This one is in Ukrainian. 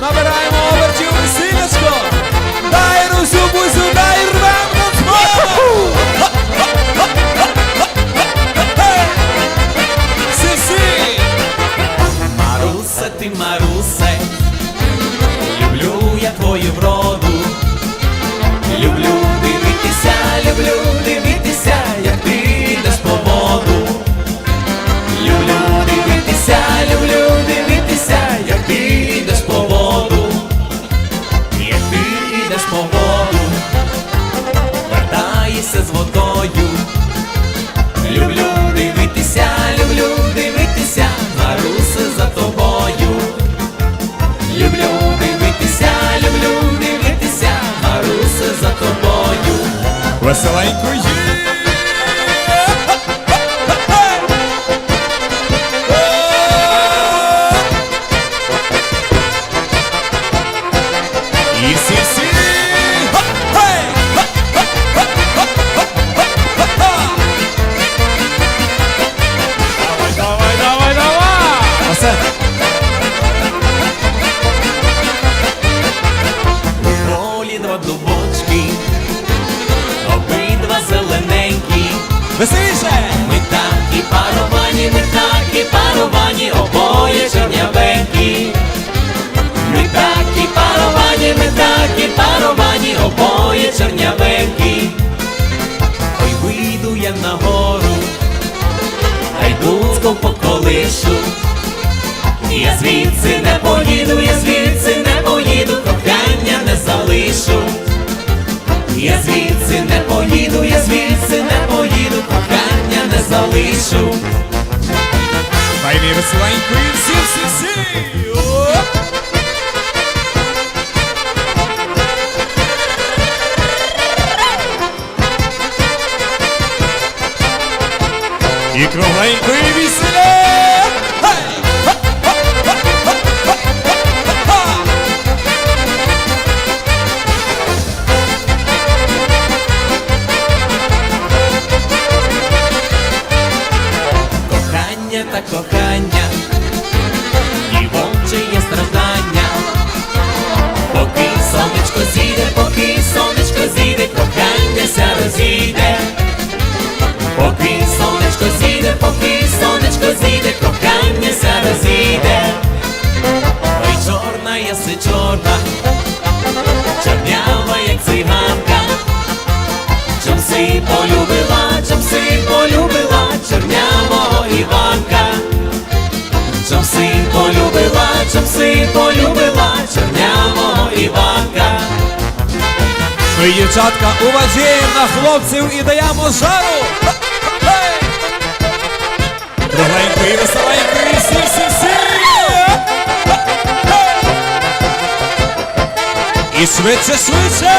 Набираємо обертів весілячко. Дай Русю, бузю, дай рвем на змогу. Сі-сі. Марусе, ти Марусе, люблю я твою вроду, Веселенько є. І сі-сі. Ха-хей! Веселіше! Ми так і паровані, ми так і паровані, обоє чорнявенькі. Ми так і паровані, ми так і паровані, обоє чорнявенькі. Ой, вийду я на гору, гайдуцьком поколишу. Я звідси не поїду, я звідси кохання не залишу. Дай мені веселенько і всі-всі-всі! Оп! І кругленько і веселе! Гей! Кохання і вовче є страждання. Поки сонечко зійде, поки сонечко зійде, кохання ся розійде. Поки сонечко зійде, поки сонечко зійде, кохання ся розійде. Ой, чорна єси чорна, чорнява, як циганка. Чом си полюбила, чом си полюбила І дівчатка, уважаємо на хлопців і даємо жару! Кругленько і веселенько і всі-всі-всі! І швидше, швидше!